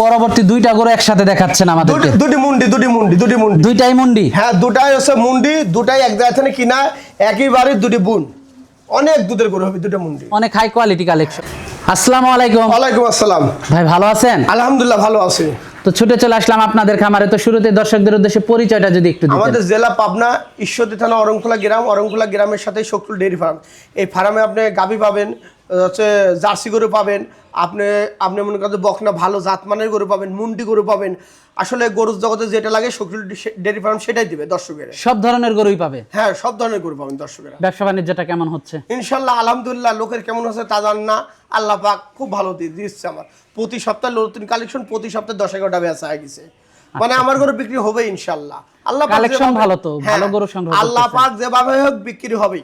পরবর্তী দুইটা গরু একসাথে দেখাচ্ছেন আমাদেরকে। দুটি- মুন্ডি দুটি মুন্ডি দুটি মুন্ডি। দুইটাই মুন্ডি? হ্যাঁ দুটাই হচ্ছে মুন্ডি দুটাই এক জায়গা থেকে কিনা একই বাড়ির দুটি বুন। অনেক দুধের গরু হবে দুটো মুন্ডি। অনেক হাই কোয়ালিটি কালেকশন আসসালামু আলাইকুম। ওয়ালাইকুম আসসালাম। ভাই ভালো আছেন? আলহামদুলিল্লাহ ভালো আছি। তো ছুটে চলে আসলাম আপনাদের খামারে। তো শুরুতে দর্শকদের উদ্দেশ্যে পরিচয়টা যদি একটু দিতেন। আমাদের জেলা পাবনা ঈশ্বরদী থানা অরংখোলা গ্রাম। অরংখোলা গ্রামের সাথে শকুল ডেয়ারি ফার্ম। এই ফার্মে আপনি গাভী পাবেন হচ্ছে জার্সি গরু পাবেন আপনি আপনি মনে করেন বকনা ভালো জাতমানের গরু পাবেন মুন্ডি গরু পাবেন আসলে গরুর জগতে যেটা লাগে শকুল ডেয়ারি ফার্ম সেটাই দিবে দর্শকের। সব ধরনের গরুই পাবে? হ্যাঁ সব ধরনের গরু পাবেন দর্শকেরা। ব্যবসা বাণিজ্যটা কেমন হচ্ছে? ইনশাল্লাহ আলহামদুলিল্লাহ লোকের কেমন আছে তা জান না। আল্লাহ পাক খুব ভালো দিচ্ছে আমার। প্রতি সপ্তাহে নতুন কালেকশন প্রতি সপ্তাহে দশ এগারোটা বেচা হয়ে গেছে। মানে আমার গরু বিক্রি হবে ইনশাল্লাহ। আল্লাহ যেভাবে- ভালো তো, হ্যাঁ, ভালো গরু সংগ্রহ আল্লাহ পাক যেভাবে হোক বিক্রি হবেই।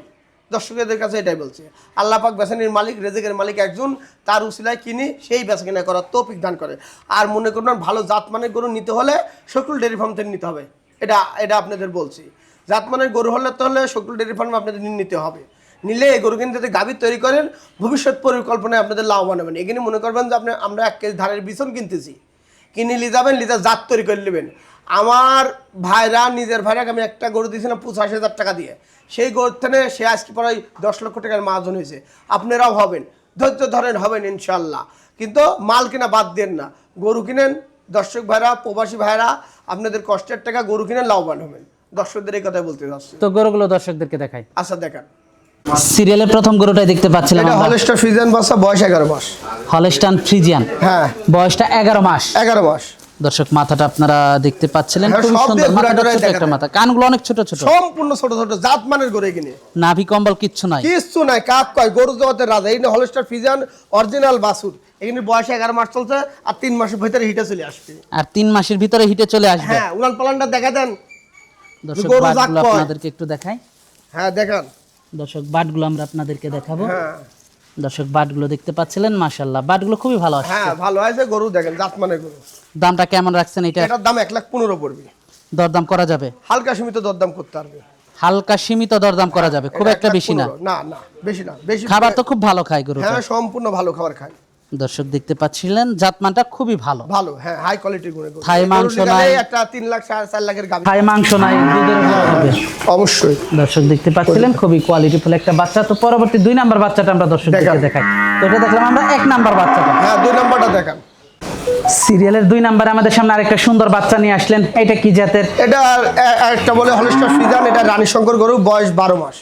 দর্শকদের কাছে এটাই বলছে। আল্লাহ পাক বেসানির মালিক, রেজেকের মালিক একজন, তার উসিলায় কিনে সেই বেচা কিনা করার তৌফিক দান করে। আর মনে করুন, ভালো জাতমানের গরু নিতে হলে শকুল ডেয়ারি ফার্ম থেকে নিতে হবে। এটা এটা আপনাদের বলছি। জাতমানের গরু হলে তো হলে শকুল ডেয়ারি ফার্ম আপনাদের নিতে হবে। নিলে এই গরু কিন্তু গাভী তৈরি করেন, ভবিষ্যৎ পরিকল্পনায় আপনাদের লাভবান হবেন। এখানে মনে করবেন যে আপনি, আমরা এক কেজি ধানের বিছন কিনতেছি। কিনে নিয়ে যাবেন লিজার জাত তৈরি করে নেবেন। আমার ভাইরা নিজের ভাইরাকে আমি একটা গরু দিয়েছিলাম পঁচাশি হাজার টাকা দিয়ে। সেই গরুর থেকে সে আজকে প্রায় দশ লক্ষ টাকার মাহাজন হয়েছে। আপনারাও হবেন ধৈর্য ধরেন হবেন ইনশাল্লাহ কিন্তু মাল কিনা বাদ দেন না। গরু কিনেন দর্শক ভাইরা প্রবাসী ভাইরা আপনাদের কষ্টের টাকা গরু কিনে লাভবান হবেন। দর্শকদের এই কথা বলতে চাচ্ছি। তো গরুগুলো দর্শকদেরকে দেখাই। আচ্ছা দেখান। সিরিয়ালের প্রথম গরুটাই দেখতে পাচ্ছিলাম এটা হলেস্টার ফ্রিজেন বাচ্চা বয়স এগারো মাস। Holstein Friesian. হ্যাঁ। বয়সটা এগারো মাস। এগারো মাস। দর্শক মাথাটা আপনারা দেখতে পাচ্ছিলেন। হ্যাঁ, খুবই সুন্দর মাথাটা ছোট একটা মাথা। কানগুলো অনেক ছোট ছোট। সম্পূর্ণ ছোট ছোট জাত মানের গরু কিনে নাভি কম্বল কিচ্ছু নাই। কিচ্ছু নাই কাক কয় গরু জগতের রাজা। এই হলস্টার ফিজান অরিজিনাল বাসুর এখানে বয়স এগারো মাস চলছে আর তিন মাসের ভিতরে হিটে চলে আসবে। আর তিন মাসের ভিতরে হিটে চলে আসবে। হ্যাঁ উলান পালানটা দেখা দেন। দর্শক বাটগুলো আপনাদেরকে একটু দেখাই। হ্যাঁ দেখান। দর্শক বাটগুলো আমরা আপনাদেরকে দেখাবো। হ্যাঁ। দর্শক বাটগুলো দেখতে পাচ্ছিলেন? মাশাল্লাহ বাটগুলো খুবই ভালো আছে হ্যাঁ ভালো আছে গরু দেখেন জাত মানে গরু। দামটা কেমন রাখছেন এটা? এটার দাম এক লাখ পনেরো পড়বে। দরদাম করা যাবে? হালকা সীমিত দরদাম করতে পারবে। হালকা সীমিত দরদাম করা যাবে খুব একটা বেশি না। না না বেশি না বেশি খাবার তো খুব ভালো খায় গরু হ্যাঁ সম্পূর্ণ ভালো খাবার খায়। দর্শক দেখতে পাচ্ছিলেন জাতমানটা খুবই ভালো। ভালো হ্যাঁ হাই কোয়ালিটির গুণে থাই মাংস নাই। একটা তিন লাখ সাড়ে চার লাখের গাভী। খায় মাংস নাই দুধের হবে। অবশ্যই। দর্শক দেখতে পাচ্ছিলেন খুবই কোয়ালিটি ফুল একটা বাচ্চা। তো পরবর্তী দুই নাম্বার বাচ্চাটা আমরা দর্শকদেরকে দেখান। দেখাই। তো এটা দেখলাম আমরা এক নাম্বার বাচ্চাটা। হ্যাঁ দুই নাম্বারটা দেখান। সিরিয়ালের দুই নাম্বারে আমাদের সামনে আরেকটা সুন্দর বাচ্চা নিয়ে আসলেন। এটা কি জাতের? এটা একটা বলে হলিস্টার ফিজান এটা রানী শঙ্কর গরু বয়স বারো মাস।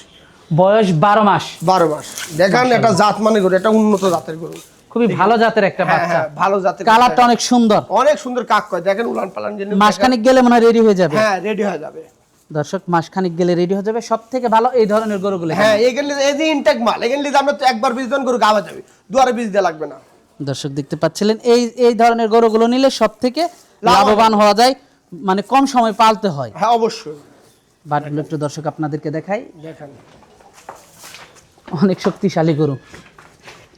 বয়স বারো মাস। বারো মাস। দেখান এটা জাত মানে গরু এটা উন্নত জাতের গরু। খুবই ভালো জাতের একটা হ্যাঁ বাচ্চা। হ্যাঁ ভালো জাতের কালারটা অনেক সুন্দর। অনেক সুন্দর কাক কয় দেখেন উলান পালান মাসখানিক গেলে মনে রেডি হয়ে যাবে। হ্যাঁ রেডি হয়ে যাবে। দর্শক মাসখানিক গেলে রেডি হয়ে যাবে। সব থেকে ভালো এই ধরনের গরুগুলো হ্যাঁ এখানে এই যে ইনটেক মাল নিলে আমরা তো একবার বীজ দেন গরু গাওয়া যাবে। দুয়ারে বীজ দেওয়া লাগবে না। দর্শক দেখতে পাচ্ছিলেন এই এই ধরনের গরুগুলো নিলে সব থেকে লাভবান হওয়া যায় মানে কম সময় পালতে হয়। হ্যাঁ অবশ্যই। বাটগুলো একটু দর্শক আপনাদেরকে দেখাই। দেখেন। অনেক শক্তিশালী গরু।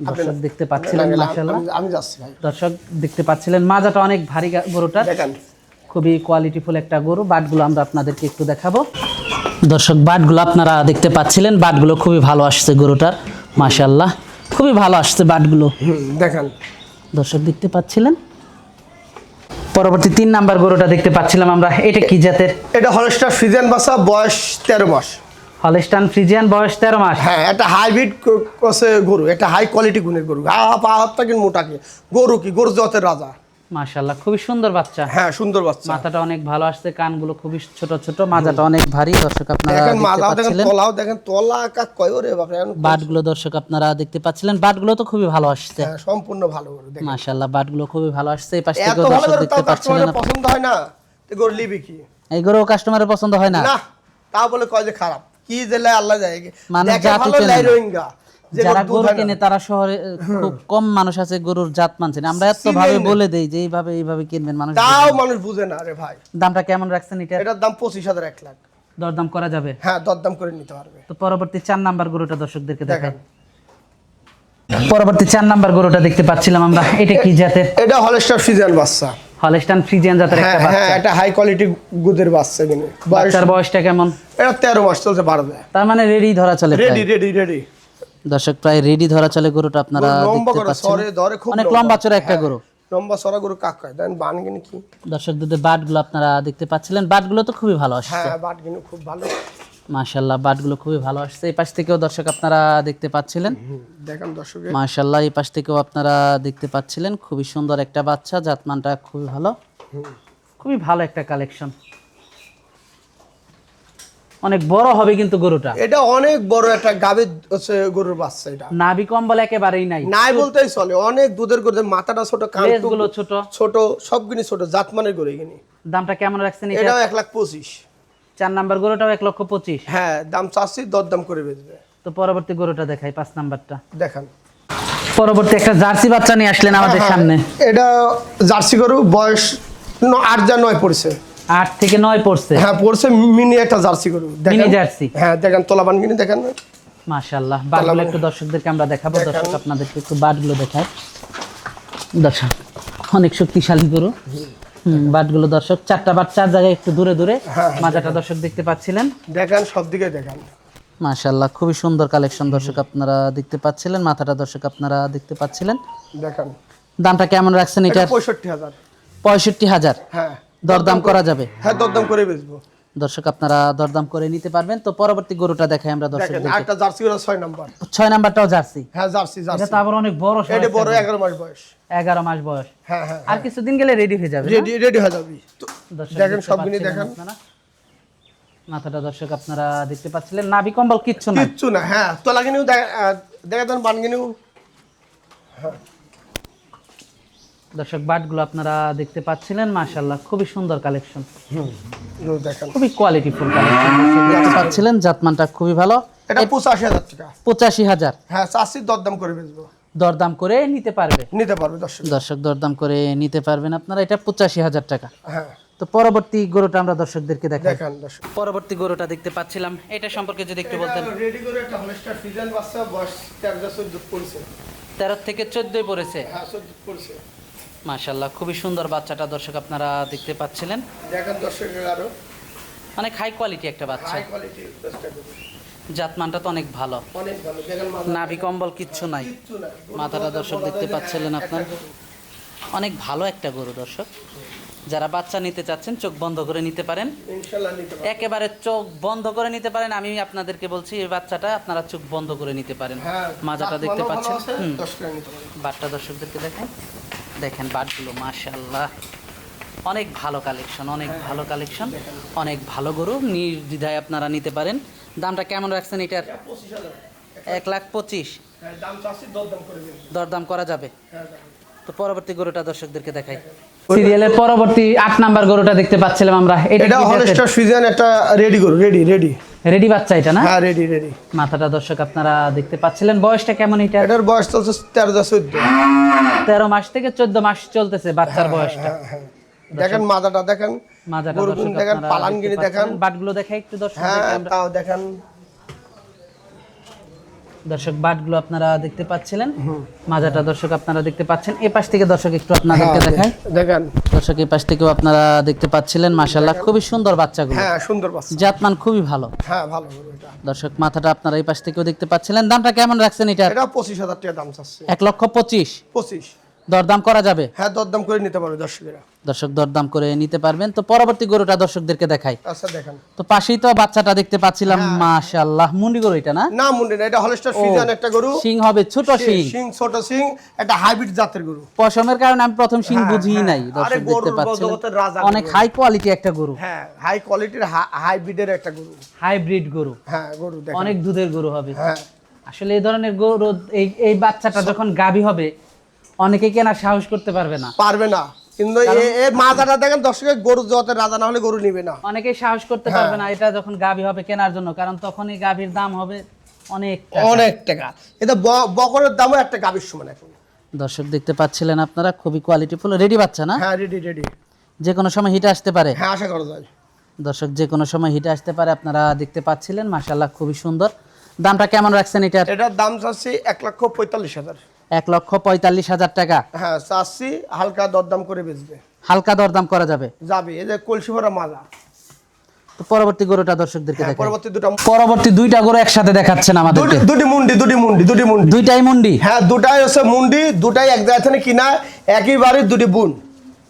দর্শক দেখতে পাচ্ছিলেন মাশাআল্লাহ। আমি- আমি যাচ্ছি ভাই। দর্শক দেখতে পাচ্ছিলেন মাজাটা অনেক ভারী গা- গরুটার। দেখেন। খুবই কোয়ালিটিফুল একটা গরু। বাটগুলো আমরা আপনাদেরকে একটু দেখাবো। দর্শক বাটগুলো আপনারা দেখতে পাচ্ছিলেন বাটগুলো খুবই ভালো আসছে গরুটার মাশাআল্লাহ। খুবই ভালো আসছে বাটগুলো। দেখেন। দর্শক দেখতে পাচ্ছিলেন? পরবর্তী তিন নাম্বার গরুটা দেখতে পাচ্ছিলাম আমরা। এটা কি জাতের? এটা হলস্টার ফিজান বাসা বয়স তেরো মাস। হলস্টান ফ্রিজিয়ান বয়স তেরো মাস। হ্যাঁ এটা হাইব্রিড কসে গরু এটা হাই কোয়ালিটি গুণের গরু। পা হাতটা কিন্তু মোটা কি? গরু কি? গরু জগতের রাজা। মাশাআল্লাহ খুবই সুন্দর বাচ্চা। হ্যাঁ সুন্দর বাচ্চা। মাথাটা অনেক ভালো আসছে কানগুলো খুবই ছোট ছোট মাজাটা অনেক ভারী। দর্শক আপনারা দেখেন দেখতে দেখেন পাচ্ছিলেন। তলাও দেখেন তলা কাক কয় রে এখন বাটগুলো দর্শক আপনারা দেখতে পাচ্ছিলেন বাটগুলো তো খুবই ভালো আসছে। হ্যাঁ, সম্পূর্ণ ভালো দেখেন। মাশাআল্লাহ বাটগুলো খুবই ভালো আসছে। এই পাশ থেকে দর্শক দেখতে পাচ্ছিলেন পছন্দ হয় না? তো গরু লিবি কি? এই গরু কাস্টমারের পছন্দ হয় না? না তা বলে কয় যে খারাপ। কি জেলে আল্লাহ যায়? দেখে ভালো লাই রোহিঙ্গা যারা গরু। কিনে তারা শহরে খুব কম মানুষ আছে গরুর জাত মানছে না। আমরা এত ভাবে বলে দেই যে এইভাবে এইভাবে কিনবেন মানুষ তাও মানুষ বুঝে না রে ভাই। দামটা কেমন রাখছেন এটা এটার দাম পঁচিশ হাজার এক লাখ। দরদাম করা যাবে? হ্যাঁ দরদাম করে নিতে পারবে। তো পরবর্তী চার নাম্বার গরুটা দর্শকদেরকে দেখাই। পরবর্তী চার নাম্বার গরুটা দেখতে পাচ্ছিলাম আমরা। এটা কি জাতের? এটা হলস্টার ফিজিয়ান বাচ্চা। হলস্টান ফ্রিজিয়ান জাতের হ্যাঁ একটা হ্যাঁ বাচ্চা। এটা হাই কোয়ালিটি গুদের বাচ্চা কিনে বাচ্চার বয়সটা কেমন? এটা তেরো মাস চলছে পারবে তার মানে রেডি ধরা চলে রেডি রেডি রেডি দর্শক প্রায় রেডি ধরা চলে গরুটা আপনারা লম্বা দেখতে পাচ্ছেন। অনেক লম্বা। চড়া একটা গরু। লম্বা সরা গরু কাক কয় দেন বান কিনে কি? বাটগুলো আপনারা দেখতে পাচ্ছিলেন। বাটগুলো তো খুবই ভালো আসছে। হ্যাঁ খুব ভালো। মাশাল্লাহ বাটগুলো খুবই ভালো আসছে। এই পাশ থেকেও দর্শক আপনারা দেখতে পাচ্ছিলেন। দেখেন দর্শকে মাশাল্লাহ এই পাশ থেকেও আপনারা দেখতে পাচ্ছিলেন। খুবই সুন্দর একটা বাচ্চা জাতমানটা খুবই ভালো। খুবই ভালো একটা কালেকশন। অনেক বড় হবে কিন্তু গরুটা। এটা অনেক বড় একটা গাভীর হচ্ছে গরুর বাচ্চা এটা। নাভি কম্বল একেবারেই নাই। নাই বলতেই চলে অনেক দুধের গরু মাথাটা ছোট কান লেজগুলো ছোট। ছোট সবগুলি ছোট জাতমানের গরু এগুলি দামটা কেমন রাখছেন এটা? এটাও এক লাখ পঁচিশ। চার নাম্বার গরুটাও এক লক্ষ পঁচিশ। হ্যাঁ দাম চাচ্ছি দরদাম করে বেচবে। তো পরবর্তী গরুটা দেখাই পাঁচ নাম্বারটা। দেখান। পরবর্তী একটা জার্সি বাচ্চা নিয়ে আসলেন আমাদের হ্যাঁ, সামনে। এটা জার্সি গরু বয়স আট যা নয় পড়ছে। আট থেকে নয় পড়ছে? হ্যাঁ পড়ছে মিনি একটা জার্সি গরু। Mini jersey? হ্যাঁ দেখেন তোলাবান কিনে দেখেন মাশাল্লাহ বাটগুলো একটু দর্শকদেরকে আমরা দেখাবো দর্শক আপনাদেরকে একটু বাটগুলো দেখায়। দর্শক অনেক শক্তিশালী গরু। বাটগুলো দর্শক চারটা বাট চার জায়গায় একটু দূরে দূরে হ্যাঁ, মাজাটা দর্শক দেখতে পাচ্ছিলেন। দেখান সব দিকে দেখেন। মাশাল্লাহ খুবই সুন্দর কালেকশন দর্শক আপনারা দেখতে পাচ্ছিলেন মাথাটা দর্শক আপনারা দেখতে পাচ্ছিলেন। দেখান। দামটা কেমন রাখছেন এটা পঁয়ষট্টি হাজার। পঁয়ষট্টি হাজার। হ্যাঁ। দরদাম করা যাবে? হ্যাঁ দরদাম করে বেচবো। দর্শক আপনারা দরদাম করে নিতে পারবেন। তো পরবর্তী গরুটা দেখাই আমরা দর্শকদের একটা জার্সি গরু ছয় নাম্বার। ছয় নাম্বারটাও জার্সি। হ্যাঁ জার্সি এটা জার্সি তো আবার অনেক বড় এটা বড় গরু। এগারো মাস বয়স। এগারো মাস বয়স। হ্যাঁ হ্যাঁ আর কিছুদিন গেলে রেডি হয়ে যাবে? রেডি রেডি হয়ে যাবি। তো দর্শক দেখেন দেখতে সবগুলি দেখেন। মাথাটা দর্শক আপনারা দেখতে পাচ্ছিলেন। নাভি কম্বল কিচ্ছু না। কিচ্ছু না হ্যাঁ। তোলা কিনেও দেখা দেন বান কিনেও দর্শক বাটগুলো আপনারা দেখতে পাচ্ছিলেন মাশাল্লাহ খুবই সুন্দর কালেকশন। খুবই কোয়ালিটিফুল কালেকশন। দেখতে পাচ্ছিলেন জাতমানটা খুবই ভালো। এটা পঁচাশি হাজার টাকা। পঁচাশি হাজার। হ্যাঁ চাষির দরদাম করে বেচবো। দরদাম করে নিতে পারবে। নিতে পারবে দর্শক। দর্শক দরদাম করে নিতে পারবেন আপনারা। এটা পঁচাশি হাজার টাকা। হ্যাঁ। তো পরবর্তী গরুটা আমরা দর্শকদেরকে দেখাই। দেখেন দর্শক। পরবর্তী গরুটা দেখতে পাচ্ছিলাম। এটা সম্পর্কে যদি একটু বলতেন। রেডি করে একটা হলস্টার বাচ্চা বয়স তেরো বছর দুধ পড়ছে। তেরো থেকে চোদ্দই পড়েছে। হ্যাঁ চোদ্দ পড়ছে। মাশাল্লাহ খুবই সুন্দর বাচ্চাটা দর্শক আপনারা দেখতে পাচ্ছিলেন। দেখেন দর্শকের আরও। অনেক হাই কোয়ালিটি একটা বাচ্চা। হাই কোয়ালিটির চেষ্টা জাতমানটা তো অনেক ভালো। অনেক ভালো। দেখেন মাথা নাভি কম্বল কিচ্ছু নাই। মাথাটা দর্শক দেখতে পাচ্ছিলেন আপনার। অনেক ভালো একটা গরু দর্শক। যারা বাচ্চা নিতে চাচ্ছেন চোখ বন্ধ করে নিতে পারেন। একেবারে চোখ বন্ধ করে নিতে পারেন। আমি আপনাদেরকে বলছি এই বাচ্চাটা আপনারা চোখ বন্ধ করে নিতে পারেন। হ্যাঁ মাজাটা দেখতে পাচ্ছেন। বাটটা দর্শকদেরকে দেখেন দেখেন বাটগুলো মাশাল্লাহ অনেক ভালো কালেকশন অনেক ভালো কালেকশন অনেক ভালো গরু। নির্দ্বিধায় আপনারা নিতে পারেন। দামটা কেমন রাখছেন এটার? এক লাখ পঁচিশ। দরদাম করে যাবে। তো পরবর্তী গরুটা দর্শকদেরকে দেখাই। সিরিয়ালের পরবর্তী আট নাম্বার গরুটা দেখতে পাচ্ছিলাম আমরা। এটা হলস্টার সিজন একটা রেডি গরু রেডি রেডি। রেডি বাচ্চা এটা না? হ্যাঁ রেডি রেডি মাথাটা দর্শক আপনারা দেখতে পাচ্ছিলেন। বয়সটা কেমন এটা? এটার বয়স চলছে তেরো যা চোদ্দ। তেরো মাস থেকে চোদ্দ মাস চলতেছে বাচ্চার বয়সটা। হ্যাঁ হ্যাঁ দেখেন মাজাটা দেখেন মাজাটা দেখেন, পালানগিরি দেখেন। বাটগুলো দেখাই একটু দর্শক হ্যাঁ তাও দেখেন। দর্শক বাটগুলো আপনারা দেখতে পাচ্ছিলেন। মাজাটা দর্শক আপনারা দেখতে পাচ্ছেন। এই পাশ থেকে দর্শক একটু আপনাদেরকে দেখায় দেখাই। দেখেন। দর্শক এই পাশ থেকেও আপনারা দেখতে পাচ্ছিলেন মাশাআল্লাহ। খুবই সুন্দর বাচ্চাগুলো। হ্যাঁ সুন্দর বাচ্চা। জাতমান খুবই ভালো। হ্যাঁ ভালো এটা। দর্শক মাথাটা আপনারা এই পাশ থেকেও দেখতে পাচ্ছিলেন। দামটা কেমন রাখছেন এটা? এটা পঁচিশ হাজার টাকা দাম চাচ্ছে। 1 লক্ষ পঁচিশ। পঁচিশ। দরদাম করা যাবে? হ্যাঁ দরদাম করে নিতে পারবে দর্শকেরা। দর্শক দরদাম করে নিতে পারবেন। তো পরবর্তী গরুটা দর্শকদেরকে দেখাই। আচ্ছা দেখেন। তো পাশেই তো বাচ্চাটা দেখতে পাচ্ছিলাম হ্যাঁ। মাশাআল্লাহ। মুন্ডি গরু এটা না? না মুন্ডি না এটা হলস্টার সিজন একটা গরু। সিং হবে ছোট সিং সিং। ছোট সিং একটা হাইব্রিড জাতের গরু। পশমের কারণে আমি প্রথম সিং হ্যাঁ, বুঝিই হ্যাঁ। নাই দর্শক দেখতে রাজা অনেক হাই কোয়ালিটি একটা গরু। হ্যাঁ হাই কোয়ালিটির হাইব্রিডের একটা গরু। হাইব্রিড গরু। হ্যাঁ গরু দেখেন। অনেক দুধের গরু হবে। হ্যাঁ। আসলে এই ধরনের গরু এই এই বাচ্চাটা যখন গাভী হবে অনেকে কেনার সাহস করতে পারবে না। পারবে না। কিন্তু এর দেখেন দর্শকের গরু জগতের রাজা না হলে গরু নিবে না। অনেকেই সাহস করতে হ্যাঁ। পারবে না এটা যখন গাভী হবে কেনার জন্য কারণ তখনই গাভীর দাম হবে অনেক অনেক টাকা। এটা বকরের দামও একটা গাভীর সমান এখন। দর্শক দেখতে পাচ্ছিলেন আপনারা খুবই কোয়ালিটিফুল রেডি বাচ্চা না? হ্যাঁ রেডি রেডি যে কোনো সময় হিটে আসতে পারে। হ্যাঁ আশা করা যায়। দর্শক যে কোনো সময় হিটে আসতে পারে আপনারা দেখতে পাচ্ছিলেন মাশাল্লাহ খুবই সুন্দর। দামটা কেমন রাখছেন এটার? এটার দাম চাচ্ছি এক লক্ষ পঁয়তাল্লিশ হাজার। এক লক্ষ পঁয়তাল্লিশ হাজার টাকা। হ্যাঁ চাচ্ছি হালকা দরদাম করে বেচবে। হালকা দরদাম করা যাবে? যাবে এই যে কলসি ভরা মাজা তো পরবর্তী গরুটা দর্শকদেরকে হ্যাঁ, দেখাই পরবর্তী দুটো পরবর্তী দুইটা গরু একসাথে দেখাচ্ছেন আমাদেরকে। দুটি- মুন্ডি দুটি মুন্ডি দুটি মুন্ডি। দুইটাই মুন্ডি? হ্যাঁ দুটাই হচ্ছে মুন্ডি দুটাই এক জায়গা থেকে কিনা একই বাড়ির দুটি বুন।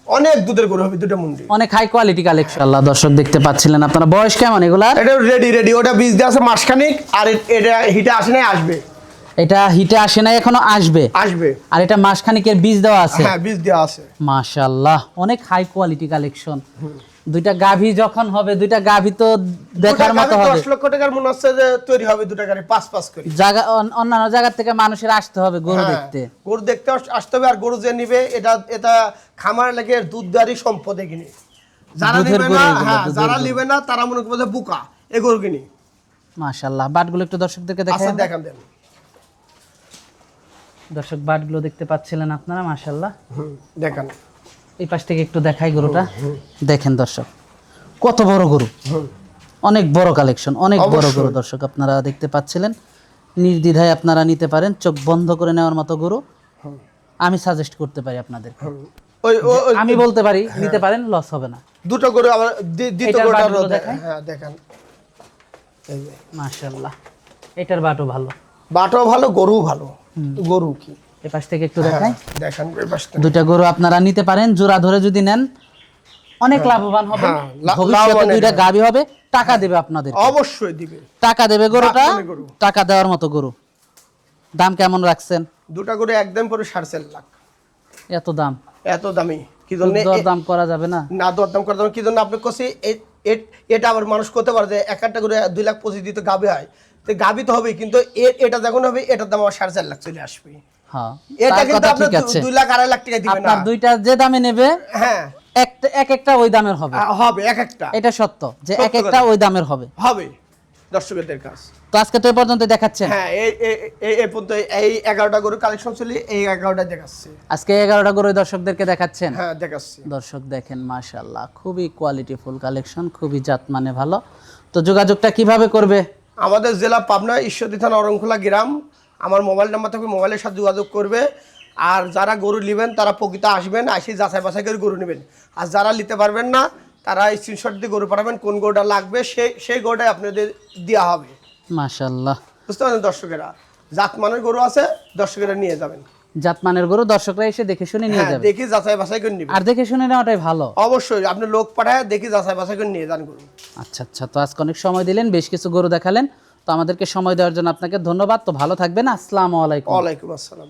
অনেক দুধের গরু হবে দুটো মুন্ডি। অনেক হাই কোয়ালিটি কালেকশন আল্লাহ দর্শক দেখতে পাচ্ছিলেন আপনারা। বয়স কেমন এগুলার? এটা রেডি রেডি ওটা বীজ দিয়ে আছে মাসখানিক আর এটা হিটে আসে নাই আসবে। এটা হিটে আসে না এখনও আসবে। আসবে। আর এটা মাসখানিকের বীজ দেওয়া আছে। হ্যাঁ বীজ দেওয়া আছে। মাশাল্লাহ অনেক হাই কোয়ালিটি কালেকশন দুইটা গাভী যখন হবে দুইটা গাভী তো দেখার মতো হবে। দশ লক্ষ টাকার মনে হচ্ছে যে তৈরি হবে দুটা গাড়ি পাঁচ পাঁচ করে। জায়গা অন্যান্য জায়গা থেকে মানুষের আসতে হবে গরু হ্যাঁ, দেখতে। গরু দেখতে আসতে হবে আর গরু যে নিবে এটা এটা খামার লেগে দুধদারি সম্পদ কিনে। যারা নিবে না হ্যাঁ যারা। নিবে না তারা মনে করবে যে বুকা এ গরু কিনি। মাশাল্লাহ বাটগুলো একটু দর্শকদেরকে আচ্ছা দেখান দেন দর্শক বাটগুলো দেখতে পাচ্ছিলেন আপনারা মাশাল্লাহ দেখান। এই পাশ থেকে একটু দেখাই গরুটা। দেখেন দর্শক কত বড় গরু। অনেক বড় কালেকশন অনেক বড় গরু দর্শক আপনারা দেখতে পাচ্ছিলেন। নির্দ্বিধায় আপনারা নিতে পারেন চোখ বন্ধ করে নেওয়ার মতো গরু। আমি সাজেস্ট করতে পারি আপনাদের। আমি বলতে পারি নিতে পারেন লস হবে না। দুটো গরু আবার দ্বিতীয় গরুটা বাটগুলো আরও হ্যাঁ দেখান। এই যে। মাশাল্লাহ এটার বাটও ভালো। বাটাও ভালো গরু ভালো। গরু কি? এ পাশ থেকে একটু দেখাই। হ্যাঁ, দেখান এই পাশটা। দুইটা গরু আপনারা নিতে পারেন জোড়া ধরে যদি নেন অনেক লাভবান হবে। হ্যাঁ, ভবিষ্যতে দুইটা গাবি হবে টাকা দেবে আপনাদের অবশ্যই দিবে। টাকা দেবে গরুটা টাকা দেওয়ার মতো গরু। দাম কেমন রাখছেন? দুটা গরু একদম পরে সাড়ে চার লাখ। এত দাম? এত দামি। কি জন্য করা যাবে না? না দরদাম করে দাম কি জন্য আপনি এটা আবার মানুষ করতে পারে যে এক একটা করে দুই লাখ পঁচিশ দিতে গাবে হয়। তো গাবি তো হবেই কিন্তু এটা যখন হবে এটার দাম আবার সাড়ে চার লাখ চলে আসবে। হ্যাঁ এটা কিন্তু আপনার দু- দুই লাখ আড়াই লাখ টাকা দিবে না। আপনার দুইটা যে দামে নেবে হ্যাঁ। একটা এক একটা ওই দামের হবে। হবে এক একটা। এটা সত্য যে এক একটা ওই দামের হবে। হবে দর্শকদের কাছ তো আজকে তো এই পর্যন্ত দেখাচ্ছেন। হ্যাঁ এই এই- পর্যন্ত এই এগারোটা গরু কালেকশন ছিল এই এগারোটা দেখাচ্ছে। আজকে এগারোটা করে দর্শকদেরকে দেখাচ্ছেন? হ্যাঁ দেখাচ্ছি। দর্শক দেখেন মাশাল্লাহ খুবই কোয়ালিটিফুল কালেকশন খুবই জাত মানে ভালো। তো যোগাযোগটা কীভাবে করবে? আমাদের জেলা পাবনা ঈশ্বরদী থানা অরংখোলা গ্রাম। আমার মোবাইল নাম্বার থাকবে মোবাইলের সাথে যোগাযোগ করবে। আর যারা গরু নেবেন তারা প্রকৃত আসবেন আসি যাচাই বাছাই করে গরু নেবেন। আর যারা নিতে পারবেন না তারা স্ক্রিনশট দিয়ে গরু পাঠাবেন কোন গরুটা লাগবে সেই সেই গরুটাই আপনাদের দেওয়া হবে। মাশাল্লাহ বুঝতে পারছেন দর্শকেরা? জাত মানের গরু আছে দর্শকেরা নিয়ে যাবেন। জাতমানের গরু দর্শকরা এসে দেখে শুনে নিয়ে হ্যাঁ যাবে। দেখি যাচাই বাছাই করে নিবে। আর দেখে শুনে নেওয়াটাই ভালো। অবশ্যই আপনি লোক পাঠায় দেখি যাচাই বাছাই করে নিয়ে যান গরু। আচ্ছা আচ্ছা তো আজকে অনেক সময় দিলেন বেশ কিছু গরু দেখালেন। তো আমাদেরকে সময় দেওয়ার জন্য আপনাকে ধন্যবাদ। তো ভালো থাকবেন। আসসালামু আলাইকুম। ওয়ালাইকুম আসসালাম।